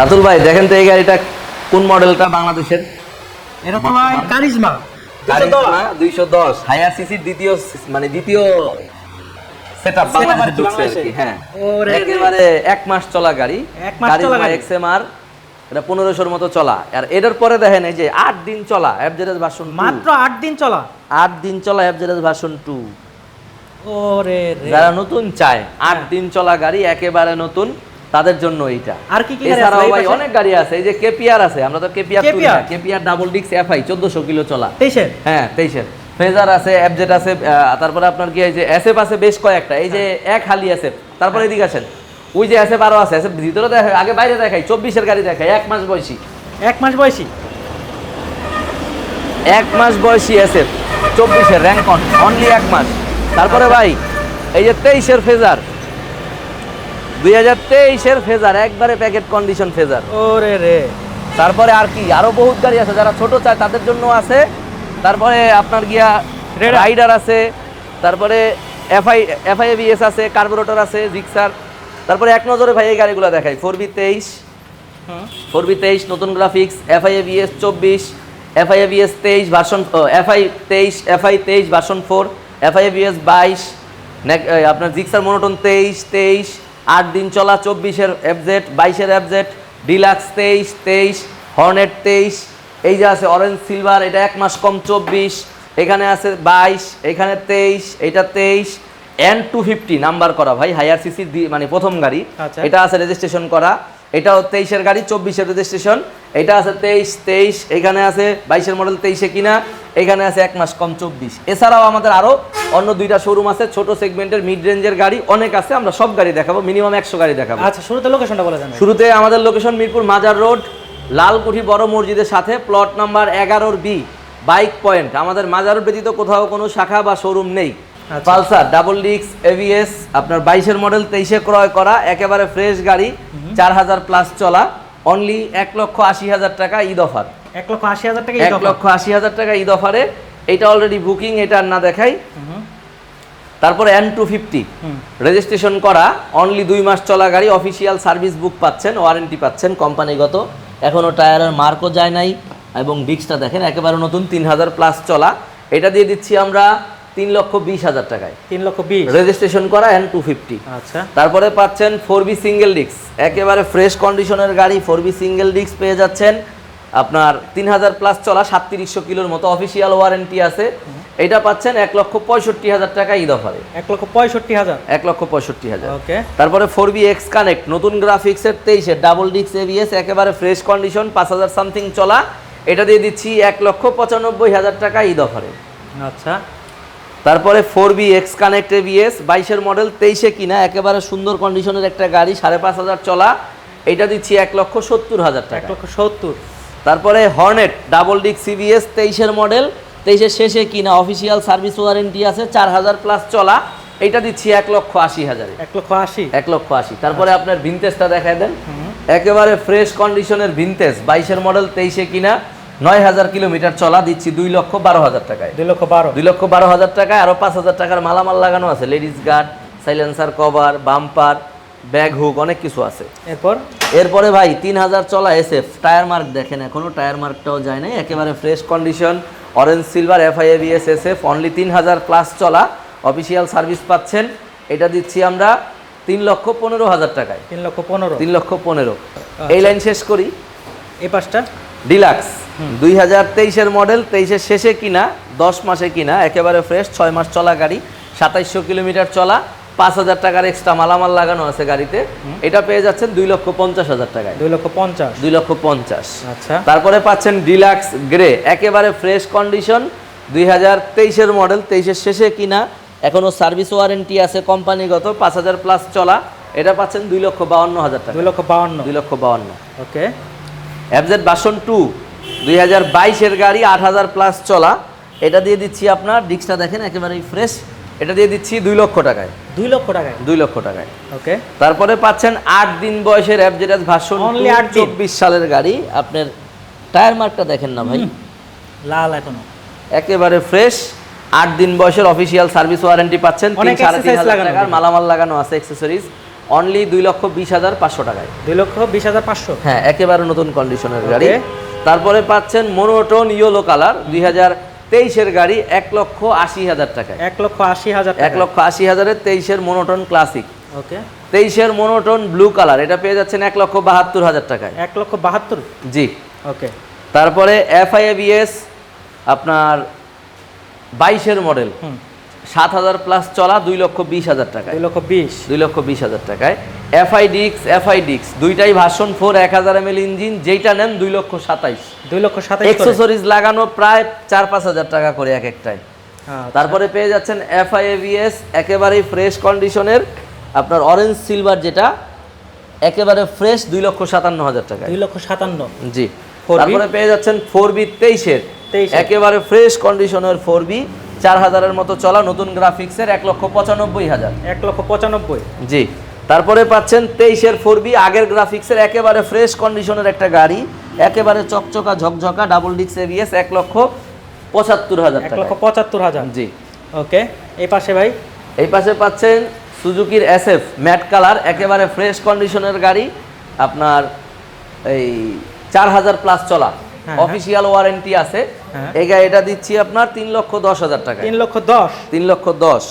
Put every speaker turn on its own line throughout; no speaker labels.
রাতুল ভাই দেখেন তো এই গাড়িটা কোন মডেলটা বাংলাদেশের?
এটা তো ভাই কারিজমা।
দুইশো দশ। হায়ার সিসির দ্বিতীয় মানে দ্বিতীয় সেটআপ বাংলাদেশে ঢুকছে আর হ্যাঁ। একেবারে এক মাস চলা গাড়ি।
এক মাস চলা গাড়ি।
এক্সএমআর এটা পনেরোশোর মতো চলা। আর এটার পরে দেখেন এই যে আট দিন চলা ভার্সন
মাত্র আট দিন চলা।
আট দিন চলা ভার্সন টু
ওরে
যারা নতুন চায় আট
হ্যাঁ।
দিন চলা গাড়ি একেবারে নতুন। তাদের জন্য এইটা।
আর কি আছে?
এছাড়াও ভাই অনেক গাড়ি আছে এই যে কেপিআর আছে আমরা তো কেপিআর? না। কেপিআর ডাবল ডিক্স এফআই চোদ্দশো কিলো চলা।
তেইশের?
হ্যাঁ তেইশের। ফেজার আছে এফজেড আছে তারপরে আপনার কি এই যে এসএফ আছে বেশ কয়েকটা এই যে এক হালি এসএফ তারপরে এদিকে আসেন। ওই যে এসএফ আরও আছে এসএফ ভিতরে দেখাই আগে বাইরে দেখাই চব্বিশের গাড়ি দেখাই এক মাস বয়সী।
এক মাস বয়সী?
এক মাস বয়সী এসএফ চব্বিশের র্যাঙ্ক অন অনলি এক মাস। তারপরে ভাই এই যে তেইশের ফেজার দুই হাজার তেইশের ফেজার একবারে প্যাকেট কন্ডিশন ফেজার।
ওরে রে।
তারপরে আর কি আরও বহুত গাড়ি আছে যারা ছোট চায় তাদের জন্য আছে। তারপরে আপনার গিয়া। রাইডার আছে তারপরে এফআই এফআইবিএস আছে কার্বোরেটর আছে জিক্সার তারপরে এক নজরে ভাই এই গাড়িগুলো দেখাই ফোর বি তেইশ। ফোর বি তেইশ নতুন graphics FI ABS FI ABS version FI তেইশ এফআই তেইশ ভার্সন ফোর এফআইএবিএস বাইশ আপনার জিক্সার মনোটন তেইশ তেইশ আট দিন চলা চব্বিশের এফজেড বাইশের অ্যাবজেট ডিলাক্স তেইশ তেইশ হর্নেট তেইশ এই যে আছে অরেঞ্জ সিলভার এটা এক মাস কম চব্বিশ এখানে আছে বাইশ এখানে তেইশ এটা তেইশ এন টু ফিফটি নাম্বার করা ভাই হায়ার সিসি মানে প্রথম গাড়ি
আচ্ছা।
এটা আছে রেজিস্ট্রেশন করা এটাও তেইশের গাড়ি চব্বিশের রেজিস্ট্রেশন এটা আছে তেইশ তেইশ এখানে আছে বাইশের মডেল তেইশে কিনা এখানে আছে এক মাস কম চব্বিশ। এছাড়াও আমাদের আরও অন্য দুইটা শোরুম আছে ছোট সেগমেন্টের মিড রেঞ্জের গাড়ি অনেক আছে আমরা সব গাড়ি দেখাবো মিনিমাম একশো গাড়ি দেখাবো।
আচ্ছা শুরুতে লোকেশনটা বলে দেন।
শুরুতে আমাদের লোকেশন মিরপুর মাজার রোড লালকুঠি বড় মসজিদের সাথে প্লট নাম্বার এগারোর বি বাইক পয়েন্ট আমাদের মাজার রোড ব্যতীত কোথাও কোনো শাখা বা শোরুম নেই। পালসার ডাবল ডিক্স এভিএস আপনার বাইশের মডেল তেইশে ক্রয় করা একেবারে ফ্রেশ গাড়ি চার হাজার প্লাস চলা অনলি এক লক্ষ আশি হাজার টাকা ঈদ অফার
এক লক্ষ আশি হাজার টাকা
এক লক্ষ আশি হাজার টাকা ঈদ অফারে এটা অলরেডি বুকিং এটা না দেখাই। তারপরে এন টু ফিফটি রেজিস্ট্রেশন করা অনলি দুই মাস চলা গাড়ি অফিসিয়াল সার্ভিস বুক পাচ্ছেন ওয়ারেন্টি পাচ্ছেন কোম্পানিগত এখনও টায়ারের মার্কও যায় নাই এবং ডিক্সটা দেখেন একেবারে নতুন তিন হাজার প্লাস চলা। এটা দিয়ে দিচ্ছি আমরা তিন লক্ষ বিশ হাজার টাকায়।
তিন লক্ষ বিশ।
রেজিস্ট্রেশন করা এন টু ফিফটি
আচ্ছা।
তারপরে পাচ্ছেন ফোর বি সিঙ্গেল ডিক্স একেবারে ফ্রেশ কন্ডিশনের গাড়ি ফোর বি সিঙ্গেল ডিক্স পেয়ে যাচ্ছেন। আপনার তিন হাজার প্লাস চলা সাতত্রিশশো কিলোর মতো অফিসিয়াল ওয়ারেন্টি আছে। এটা পাচ্ছেন এক লক্ষ পঁয়ষট্টি হাজার টাকা ঈদ অফারে।
এক লক্ষ পঁয়ষট্টি হাজার।
এক লক্ষ পঁয়ষট্টি হাজার।
ওকে।
তারপরে ফোর বি এক্স কানেক্ট নতুন গ্রাফিক্সের তেইশে ডাবল ডিক্স এভিএস একেবারে ফ্রেশ কন্ডিশন পাঁচ হাজার সামথিং চলা। এটা দিয়ে দিচ্ছি এক লক্ষ পঁচানব্বই হাজার টাকা ঈদ অফারে।
আচ্ছা।
তারপরে four V X connect ABS বাইশের মডেল তেইশে কিনা একেবারে সুন্দর কন্ডিশনের একটা গাড়ি সাড়ে পাঁচ হাজার চলা। এটা দিচ্ছি এক লক্ষ সত্তর হাজার টাকা।
এক লক্ষ সত্তর।
তারপরে হর্নেট ডাবল ডিক সিবিএস তেইশের মডেল তেইশের শেষে কিনা অফিসিয়াল সার্ভিস ওয়ারেন্টি আছে চার হাজার প্লাস চলা। এটা দিচ্ছি এক লক্ষ আশি হাজারে।
এক লক্ষ আশি।
এক লক্ষ আশি। তারপরে আপনার ভিনতেজটা দেখায় দেন। একেবারে ফ্রেশ কন্ডিশনের ভিনতেজ বাইশের মডেল তেইশে কিনা। নয় হাজার কিলোমিটার চলা দিচ্ছি দুই লক্ষ বারো হাজার টাকায়।
দুই লক্ষ বারো।
দুই লক্ষ বারো হাজার টাকায় আরও পাঁচ হাজার টাকার মালামাল লাগানো আছে। Ladies guard silencer cover bumper bag hook অনেক কিছু আছে।
এরপর?
এরপরে ভাই তিন হাজার চলা এসএফ। টায়ার মার্ক দেখেন এখনও টায়ার মার্কটাও যায় নাই। একেবারে fresh condition orange silver F FI ABS SF. Only তিন হাজার প্লাস চলা অফিসিয়াল সার্ভিস পাচ্ছেন। এটা দিচ্ছি আমরা তিন লক্ষ পনেরো হাজার টাকায়।
তিন লক্ষ পনেরো।
তিন লক্ষ পনেরো। এই লাইন শেষ করি।
এই পাঁচটা?
ডিলাক্স। দুই হাজার তেইশের মডেল তেইশের শেষে কিনা দশ মাসে কিনা একেবারে ফ্রেশ ছয় মাস চলা গাড়ি সাতাইশশো কিলোমিটার চলা পাঁচ হাজার টাকার এক্সট্রা মালামাল লাগানো আছে গাড়িতে। এটা পেয়ে যাচ্ছেন দুই লক্ষ পঞ্চাশ হাজার টাকায়।
দুই লক্ষ পঞ্চাশ?
দুই লক্ষ পঞ্চাশ।
আচ্ছা।
তারপরে পাচ্ছেন ডিলাক্স গ্রে একেবারে ফ্রেশ কন্ডিশন দুই হাজার তেইশের মডেল তেইশের শেষে কিনা এখনও সার্ভিস ওয়ারেন্টি আছে কোম্পানিগত পাঁচ হাজার প্লাস চলা এটা পাচ্ছেন দুই লক্ষ বাউন্ন হাজার টাকা।
দুই লক্ষ বাউন্ন।
দুই লক্ষ বাউন্ন।
ওকে
এফজেড বাসন টু দুই হাজার বাইশের গাড়ি আট হাজার প্লাস চলা। এটা দিয়ে দিচ্ছি আপনার ডিক্সটা দেখেন একেবারেই ফ্রেশ এটা দিয়ে দিচ্ছি দুই লক্ষ টাকায়।
দুই লক্ষ টাকায়?
দুই লক্ষ টাকায়।
ওকে
তারপরে পাচ্ছেন আট দিন বয়সের
আট দিন।
চব্বিশ সালের গাড়ি। আপনার টায়ার মার্কটা দেখেন না ভাই।
লাল এখনও।
একেবারে ফ্রেশ আট দিন বয়সের অফিসিয়াল সার্ভিস ওয়ারেন্টি পাচ্ছেন। তিন সাড়ে তিন হাজার টাকার মালামাল লাগানো আছে অ্যাক্সেসরিজ অনলি দুই লক্ষ বিশ হাজার পাঁচশো টাকায়।
দুই লক্ষ বিশ হাজার পাঁচশো?
হ্যাঁ একেবারে নতুন কন্ডিশনের গাড়ি. তারপরে পাচ্ছেন মোনোটোন ইয়েলো কালার দুই হাজার তেইশের গাড়ি এক লক্ষ আশি হাজার টাকায়।
এক লক্ষ আশি হাজার
এক লক্ষ আশি হাজারের তেইশের মোনোটোন ক্লাসিক।
ওকে।
তেইশের মোনোটোন ব্লু কালার এটা পেয়ে যাচ্ছেন এক লক্ষ বাহাত্তর হাজার টাকায়।
এক লক্ষ বাহাত্তর?
জি।
ওকে।
তারপরে এফআইএবিএস আপনার বাইশের মডেল। সাত হাজার প্লাস চলা দুই লক্ষ বিশ হাজার টাকায়।
দুই লক্ষ বিশ।
দুই লক্ষ বিশ হাজার টাকায়। এফআই ডিক্স এফআই ডিক্স দুইটাই ভার্সন ফোর এক হাজার এম ইঞ্জিন যেইটা নেন দুই লক্ষ সাতাইশ।
দুই লক্ষ সাতাইশ।
এক্সেসরিজ লাগানো প্রায় চার পাঁচ হাজার টাকা করে এক একটায়
আচ্ছা।
তারপরে পেয়ে যাচ্ছেন এফআইএভিএস একেবারেই ফ্রেশ কন্ডিশনের আপনার অরেঞ্জ সিলভার যেটা একেবারে ফ্রেশ দুই লক্ষ সাতান্ন হাজার টাকায়।
দুই লক্ষ সাতান্ন।
জি।
4B
তারপরে পেয়ে যাচ্ছেন ফোর বি তেইশের।
23
একেবারে ফ্রেশ কন্ডিশনের ফোর বি চার হাজারের মতো চলা নতুন গ্রাফিক্সের এক লক্ষ পঁচানব্বই হাজার।
এক লক্ষ পঁচানব্বই।
জি। তারপরে পাচ্ছেন তেইশের ফোর বি আগের গ্রাফিক্সের একেবারে ফ্রেশ কন্ডিশনের একটা গাড়ি একেবারে চকচকা ঝকঝকা ডাবল ডিক্স এভিএস এক লক্ষ পঁচাত্তর হাজার
এক লক্ষ পঁচাত্তর হাজার?
জি।
ওকে এই পাশে ভাই?
এই পাশে পাচ্ছেন সুজুকির এসএফ ম্যাট কালার একেবারে ফ্রেশ কন্ডিশনের গাড়ি আপনার এই চার হাজার প্লাস চলা।
হ্যাঁ।
অফিসিয়াল ওয়ারেন্টি আছে।
হ্যাঁ।
এই গাড়িটা দিচ্ছি আপনার তিন লক্ষ দশ হাজার টাকা
তিন লক্ষ দশ?
তিন লক্ষ দশ.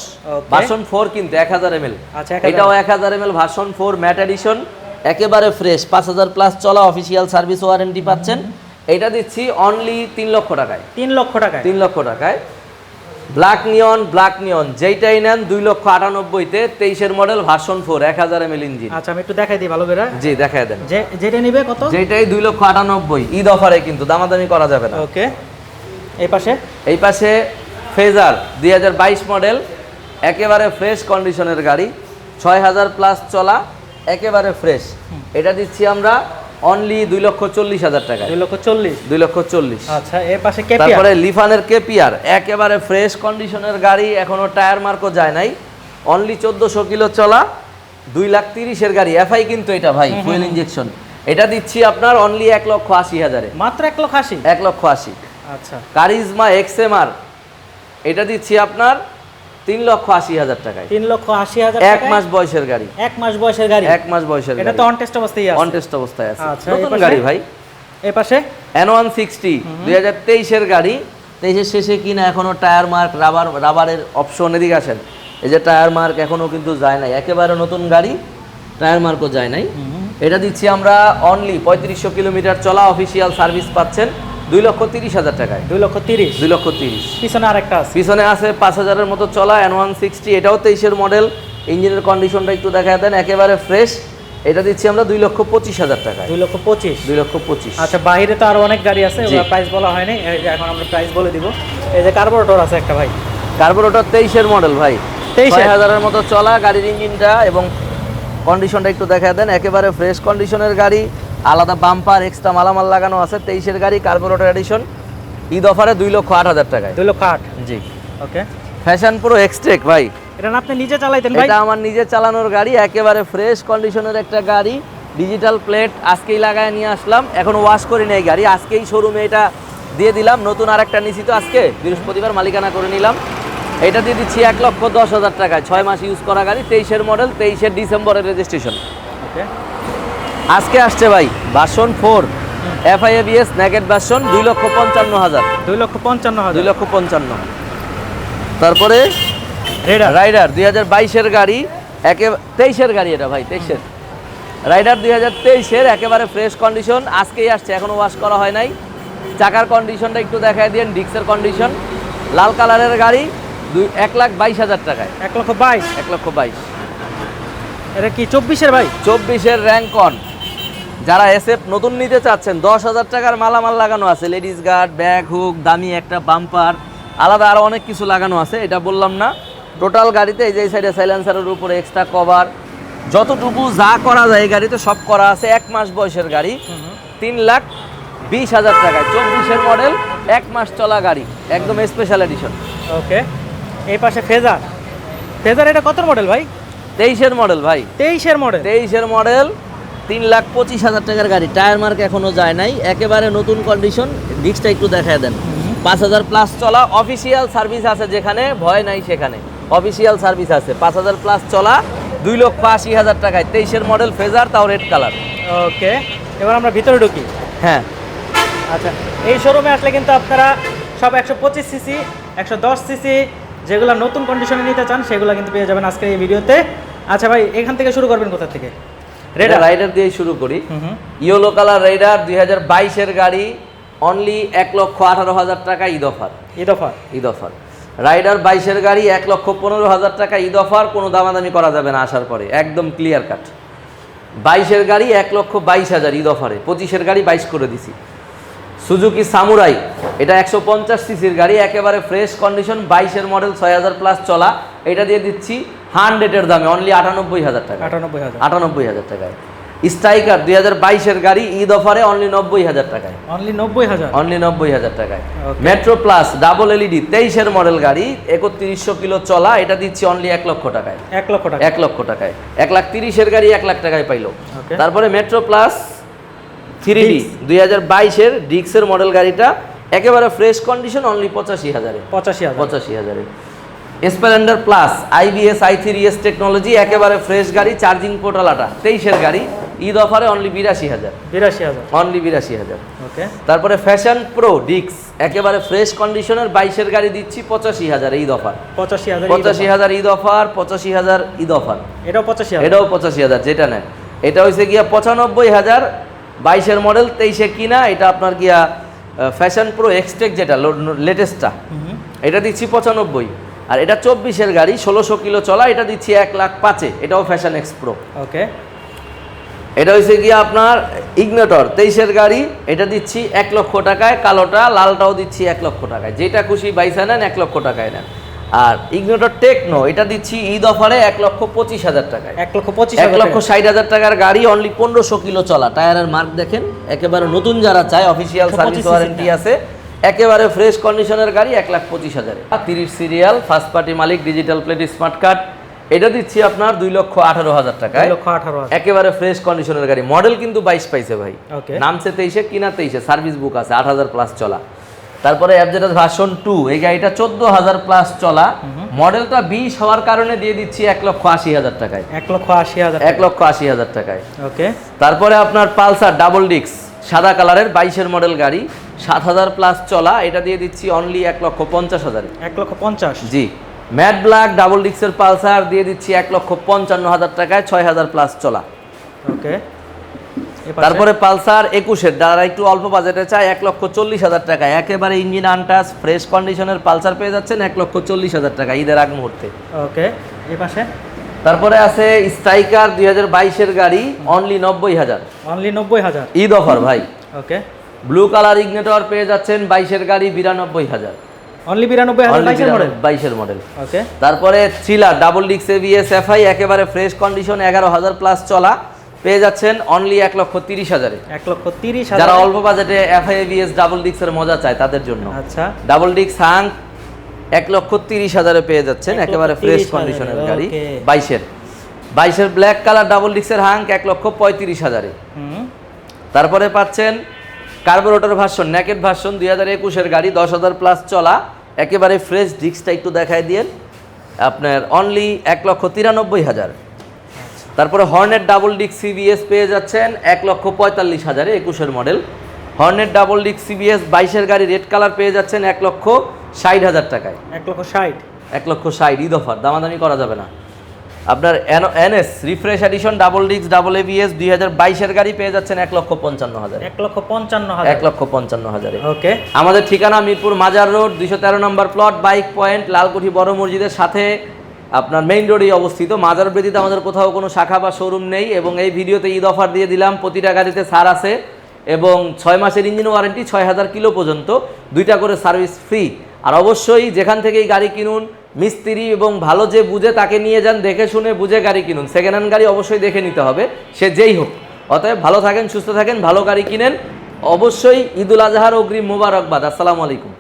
ভার্সন ফোর কিন্তু এক হাজার এম
আচ্ছা, 1000
এটাও এক হাজার M L version four matte edition একেবারে ফ্রেশ। পাঁচ হাজার প্লাস চলা অফিসিয়াল সার্ভিস ওয়ারেন্টি পাচ্ছেন। এটা দিচ্ছি অনলি তিন লক্ষ টাকায়।
তিন লক্ষ টাকায়।
তিন লক্ষ টাকায়। ব্ল্যাক নিয়ন ব্ল্যাক নিয়ন যেইটাই নেন দুই লক্ষ আটানব্বইতে তেইশের মডেল ভার্সন ফোর এক হাজার এম এল ইঞ্জিন
আচ্ছা আমি একটু দেখাই দিই ভালো করে।
জি দেখায় দেন।
যেটা নিবে কত?
যেইটাই দুই লক্ষ আটানব্বই ঈদ অফারে কিন্তু দামাদামি করা যাবে না।
ওকে এই পাশে?
এই পাশে ফেজার দুই হাজার বাইশ মডেল একেবারে ফ্রেশ কন্ডিশনের গাড়ি ছয় হাজার প্লাস চলা একেবারে ফ্রেশ এটা দিচ্ছি আমরা অনলি দুই লক্ষ চল্লিশ হাজার টাকা
দুই লক্ষ চল্লিশ?
দুই লক্ষ চল্লিশ।
আচ্ছা এর পাশে
তারপরে লিফানের কেপিআর একেবারে ফ্রেশ কন্ডিশনের গাড়ি এখনও টায়ার মার্কও যায় নাই। অনলি চোদ্দোশো কিলো চলা দুই লাখ তিরিশের গাড়ি। এফআই কিন্তু এটা ভাই ফুয়েল ইঞ্জেকশন এটা দিচ্ছি আপনার অনলি এক লক্ষ আশি হাজারে।
মাত্র এক লক্ষ আশি?
এক লক্ষ আশি।
আচ্ছা।
কারিজমা এক্সএমআর এটা দিচ্ছি আপনার তিন লক্ষ আশি হাজার টাকায়।
তিন লক্ষ আশি হাজার
এক মাস বয়সের গাড়ি।
এক মাস বয়সের গাড়ি?
এক মাস বয়সের
এটা তো অন টেস্ট অবস্থায় আছে।
অনটেস্ট অবস্থায় আছে।
আচ্ছা,
নতুন গাড়ি ভাই।
এই পাশে?
এন ওয়ান সিক্সটি দুই হাজার তেইশের গাড়ি। তেইশের শেষে কিনা এখনও টায়ার মার্ক রাবার রাবারের অপশন এদিকে আসেন। এই যে টায়ার মার্ক এখনও কিন্তু যায় নাই। একেবারে নতুন গাড়ি টায়ার মার্কও যায় নাই। এটা দিচ্ছি আমরা অনলি পঁয়ত্রিশশো কিলোমিটার চলা অফিসিয়াল সার্ভিস পাচ্ছেন। দুই লক্ষ তিরিশ হাজার টাকায়।
দুই লক্ষ তিরিশ?
দুই লক্ষ তিরিশ।
পিছনে আরেকটা আছে।
পিছনে আছে পাঁচ হাজারের মতো চলা এন ওয়ান সিক্সটি এটাও তেইশের মডেল ইঞ্জিনের কন্ডিশনটা একটু দেখা দেন একেবারে ফ্রেশ এটা দিচ্ছি আমরা দুই লক্ষ পঁচিশ হাজার টাকায়।
দুই লক্ষ পঁচিশ?
দুই লক্ষ পঁচিশ।
আচ্ছা বাইরে তো আরও অনেক গাড়ি আছে। প্রাইস বলা হয়নি। এখন আমরা প্রাইস বলে দিব। এই যে কার্বোরেটর আছে একটা ভাই।
কার্বোরেটর তেইশের মডেল ভাই।
23
ছয় হাজারের মতো চলা গাড়ির ইঞ্জিনটা এবং কন্ডিশনটা একটু দেখা দেন একেবারে ফ্রেশ কন্ডিশনের গাড়ি। আলাদা বাম্পার এক্সট্রা মালামাল লাগানো আছে তেইশের গাড়ি কার্বোরেটর এডিশন ঈদ অফারে দুই লক্ষ আট হাজার টাকায়।
দুই লক্ষ আট?
জি।
ওকে
ফ্যাশন প্রো এক্সট্রেক ভাই।
এটা না আপনি নিজে চালাইতেন ভাই?
এটা আমার নিজে চালানোর গাড়ি একেবারে ফ্রেশ কন্ডিশনের একটা গাড়ি ডিজিটাল প্লেট আজকেই লাগায় নিয়ে আসলাম। এখন ওয়াশ করি নাই গাড়ি আজকেই শোরুমে এটা দিয়ে দিলাম। নতুন আর একটা নিছি তো আজকে বৃহস্পতিবার মালিকানা করে নিলাম। এটা দিয়ে দিচ্ছি এক লক্ষ দশ হাজার টাকায়। ছয় মাস ইউজ করা গাড়ি তেইশের মডেল তেইশের ডিসেম্বরের রেজিস্ট্রেশন
ওকে
আজকে আসছে ভাই বাসন ফোর এফআইএবিএস নেগেট ভার্সন দুই লক্ষ পঞ্চান্ন হাজার।
দুই লক্ষ পঞ্চান্ন হাজার।
দুই লক্ষ পঞ্চান্ন। তারপরে রাইডার দুই হাজার বাইশের গাড়ি একে তেইশের গাড়ি এটা ভাই তেইশের। রাইডার দুই হাজার তেইশের একেবারে ফ্রেশ কন্ডিশন আজকেই আসছে এখনও ওয়াশ করা হয় নাই। চাকার কন্ডিশনটা একটু দেখায় দিন ডিক্সের কন্ডিশন লাল কালারের গাড়ি দুই এক লাখ বাইশ হাজার টাকায়।
এক লক্ষ বাইশ।
এক লক্ষ বাইশ।
এটা কি চব্বিশের ভাই?
চব্বিশের র্যাঙ্ক অন যারা এসএফ নতুন নিতে চাচ্ছেন দশ হাজার টাকার মালামাল লাগানো আছে লেডিস গার্ড ব্যাগ হুক দামি একটা বাম্পার আলাদা আরও অনেক কিছু লাগানো আছে এটা বললাম না। টোটাল গাড়িতে এই যে এই সাইডে সাইলেন্সারের উপরে এক্সট্রা কভার যতটুকু যা করা যায় এই গাড়িতে সব করা আছে এক মাস বয়সের গাড়ি তিন লাখ বিশ হাজার টাকায় চব্বিশের মডেল এক মাস চলা গাড়ি একদম স্পেশাল এডিশন
ওকে এই পাশে ফেজার ফেজার এটা কত মডেল ভাই?
তেইশের মডেল ভাই।
তেইশের মডেল
তেইশের মডেল তিন লাখ পঁচিশ হাজার টাকার গাড়ি। টায়ার মার্ক এখনও যায় নাই। একেবারে নতুন কন্ডিশন ডিস্কটা একটু দেখায় দেন। পাঁচ হাজার প্লাস চলা অফিসিয়াল সার্ভিস আছে যেখানে ভয় নাই সেখানে। অফিসিয়াল সার্ভিস আছে। পাঁচ হাজার প্লাস চলা দুই লক্ষ আশি হাজার টাকায়। তেইশের মডেল ফেজার তাও রেড কালার
ওকে এবার আমরা ভিতরে ঢুকি।
হ্যাঁ।
আচ্ছা। এই শোরুমে আসলে কিন্তু আপনারা সব একশো পঁচিশ সিসি একশো দশ সিসি যেগুলো নতুন কন্ডিশনে নিতে চান সেগুলো কিন্তু পেয়ে যাবেন আজকের এই ভিডিওতে। আচ্ছা ভাই এখান থেকে শুরু করবেন কোথা থেকে?
রেড রাইডার দিয়ে শুরু করি। ইয়েলো কালার রাইডার দুই হাজার বাইশের গাড়ি অনলি এক লক্ষ আঠারো হাজার টাকা Eid offer.
Eid offer?
Eid offer. Rider বাইশের গাড়ি এক লক্ষ পনেরো হাজার টাকা ঈদ অফার কোনো দামাদামি করা যাবে না আসার পরে। একদম ক্লিয়ার কাট বাইশের গাড়ি এক লক্ষ বাইশ হাজার ঈদ অফারে। পঁচিশের গাড়ি বাইশ করে দিছি। সুজুকি সামুরাই এটা একশো পঞ্চাশ সিসির গাড়ি একেবারে ফ্রেশ কন্ডিশন বাইশের মডেল ছয় হাজার প্লাস চলা। এটা দিয়ে দিচ্ছি হান্ড্রেডের দামে অনলি আটানব্বই হাজার টাকা
আটানব্বই হাজার।
আটানব্বই হাজার টাকায়। স্ট্রাইকার দুই হাজার বাইশের গাড়ি ঈদ অফারে অনলি নব্বই হাজার টাকায়।
অনলি নব্বই হাজার?
অনলি নব্বই হাজার টাকায়. মেট্রো প্লাস ডাবল এলইডি তেইশের মডেল গাড়ি একত্রিশশো কিলো চলা এটা দিচ্ছি অনলি এক লক্ষ টাকায়।
এক লক্ষ টাকা।
এক লক্ষ টাকায়। এক লাখ তিরিশের গাড়ি এক লাখ টাকায় পাইলো। তারপরে মেট্রো প্লাস থ্রি ডি দুই হাজার বাইশের ডিক্সের মডেল গাড়িটা একেবারে ফ্রেশ কন্ডিশন অনলি পঁচাশি হাজারে।
পঁচাশি হাজার।
পঁচাশি হাজারে। Splendor plus IBS i three S technology একেবারে ফ্রেশ গাড়ি চার্জিং পোর্টালাটা তেইশের গাড়ি ঈদ অফারে অনলি বিরাশি হাজার।
বিরাশি হাজার।
অনলি বিরাশি হাজার।
ওকে
তারপরে ফ্যাশন প্রো ডিক্স একেবারে ফ্রেশ কন্ডিশনের বাইশের গাড়ি দিচ্ছি পঁচাশি হাজার ঈদ অফার
পঁচাশি হাজার
পঁচাশি হাজার ঈদ অফার পঁচাশি হাজার ঈদ অফার
এটাও পঁচাশি হাজার।
এটাও পঁচাশি হাজার যেটা নেন এটা হয়েছে গিয়া পঁচানব্বই হাজার বাইশের মডেল তেইশে কিনা এটা আপনার গিয়া ফ্যাশন প্রো এক্সটেক যেটা লেটেস্টটা। এটা দিচ্ছি পঁচানব্বই। আর এটা চব্বিশের গাড়ি ষোলোশো কিলো চলা এটা দিচ্ছি এক লাখ পাঁচে। এটাও ফ্যাশন এক্সপ্রো
ওকে।
এটা হয়েছে গিয়ে আপনার ইগনেটর তেইশের গাড়ি এটা দিচ্ছি এক লক্ষ টাকায়। কালোটা লালটাও দিচ্ছি এক লক্ষ টাকায়। যেটা খুশি বাইসা নেন এক লক্ষ টাকায় নেন। আর ইগনেটর টেকনো এটা দিচ্ছি ঈদ অফারে এক লক্ষ পঁচিশ হাজার টাকায়।
এক লক্ষ পঁচিশ
এক লক্ষ ষাট হাজার টাকার গাড়ি অনলি পনেরোশো কিলো চলা। টায়ারের মার্ক দেখেন একেবারে নতুন যারা চায় অফিসিয়াল সার্ভিস ওয়ারেন্টি আছে। একেবারে ফ্রেশ কন্ডিশনের গাড়ি এক লাখ পঁচিশ হাজারে আর তিরিশ সিরিয়াল ফার্স্ট পার্টি মালিক ডিজিটাল প্লেট স্মার্ট কার্ড এটা দিচ্ছি আপনার দুই লক্ষ আঠারো হাজার টাকা
লক্ষ আঠারো
একেবারে ফ্রেশ কন্ডিশনের গাড়ি। মডেল কিন্তু বাইশ পাইছে ভাই. নামছে তেইশে কিনা তেইশে সার্ভিস বুক আছে আট হাজার প্লাস চলা। তারপরে অ্যাবজেটাস ভার্সন টু এই গাড়িটা চোদ্দ হাজার প্লাস চলা। মডেলটা বিশ হওয়ার কারণে দিয়ে দিচ্ছি এক লক্ষ আশি হাজার টাকায়।
এক লক্ষ আশি হাজার
এক লক্ষ আশি হাজার টাকায়।
ওকে
তারপরে আপনার পালসার ডাবল ডিক্স সাদা কালারের বাইশের মডেল গাড়ি। সাত হাজার প্লাস চলা এটা দিয়ে দিচ্ছি অনলি এক লক্ষ পঞ্চাশ হাজার।
এক লক্ষ পঞ্চাশ।
জি ম্যাট ব্ল্যাক ডাবল ডিক্সের পালসার দিয়ে দিচ্ছি এক লক্ষ পঞ্চান্ন হাজার টাকায় ছয় হাজার প্লাস চলা।
ওকে
তারপরে পালসার একুশের যারা একটু অল্প বাজেটে চায় এক লক্ষ চল্লিশ হাজার টাকা একেবারে ইঞ্জিন আনটাচ ফ্রেশ কন্ডিশনের পালসার পেয়ে যাচ্ছেন এক লক্ষ চল্লিশ হাজার টাকা ঈদের আগ মুহূর্তে।
ওকে এই পাশে
তারপরে আছে স্ট্রাইকার দুই হাজার বাইশের গাড়ি অনলি নব্বই হাজার।
অনলি নব্বই হাজার।
ঈদ অফার ভাই।
ওকে
ব্লু কালার ইগনেটর পেয়ে যাচ্ছেন বাইশের গাড়ি বিরানব্বই হাজার।
অনলি বিরানব্বই হাজার বাইশের মডেল
বাইশের মডেল
ওকে
তারপরে থ্রিলার ডাবল ডিক্স এভিএস এফআই একেবারে ফ্রেশ কন্ডিশন এগারো হাজার প্লাস চলা। পেয়ে যাচ্ছেন অনলি এক লক্ষ তিরিশ হাজারে।
এক লক্ষ তিরিশ
যারা অল্প বাজেটে এফআই এভিএস ডাবল ডিক্সের মজা চায় তাদের জন্য।
আচ্ছা।
ডাবল ডিক্স হাং এক লক্ষ তিরিশ হাজারে পেয়ে যাচ্ছেন একেবারে ফ্রেশ কন্ডিশনের গাড়ি বাইশের। বাইশের ব্ল্যাক কালার ডাবল ডিক্সের হাঙ্ক এক লক্ষ পঁয়ত্রিশ হাজারে।
হুম।
তারপরে পাচ্ছেন কার্বোরেটর ভার্সন নেকেট ভার্সন দুই হাজার একুশের গাড়ি দশ হাজার প্লাস চলা। একেবারে ফ্রেশ ডিস্কটা একটু দেখায় দিয়েন। আপনার অনলি এক লক্ষ তিরানব্বই হাজার। তারপরে হর্নেট ডাবল ডিক সিবিএস পেয়ে যাচ্ছেন এক লক্ষ পঁয়তাল্লিশ হাজারে একুশের model Hornet double disc CBS বাইশের গাড়ি রেড কালার পেয়ে যাচ্ছেন এক লক্ষ ষাট হাজার টাকায়।
এক লক্ষ ষাট।
এক লক্ষ ষাট ঈদ অফার দামাদামি করা যাবে না। আপনার NS refresh edition double discs double ABS দুই হাজার বাইশের গাড়ি পেয়ে যাচ্ছেন এক লক্ষ পঞ্চান্ন হাজার।
এক লক্ষ পঞ্চান্ন হাজার।
এক লক্ষ পঞ্চান্ন হাজারে।
ওকে।
আমাদের ঠিকানা মিরপুর মাজার রোড দুইশো তেরো নম্বর প্লট বাইক পয়েন্ট লালকুঠি বড় মসজিদের সাথে আপনার মেইন রোডেই অবস্থিত। মাজার ব্যতীত আমাদের কোথাও কোনো শাখা বা শোরুম নেই এবং এই ভিডিওতে ঈদ অফার দিয়ে দিলাম। প্রতিটা গাড়িতে সার আছে এবং ছয় মাসের ইঞ্জিন ওয়ারেন্টি ছয় হাজার কিলো পর্যন্ত। দুইটা করে সার্ভিস ফ্রি আর অবশ্যই যেখান থেকেই গাড়ি কিনুন মিস্ত্রি এবং ভালো যে বুঝে তাকে নিয়ে যান, দেখে শুনে বুঝে গাড়ি কিনুন। সেকেন্ড হ্যান্ড গাড়ি অবশ্যই দেখে নিতে হবে, সে যেই হোক। অতএব ভালো থাকেন, সুস্থ থাকেন, ভালো গাড়ি কিনেন। অবশ্যই ঈদুল আজহার অগ্রিম মোবারকবাদ। আসসালামু আলাইকুম।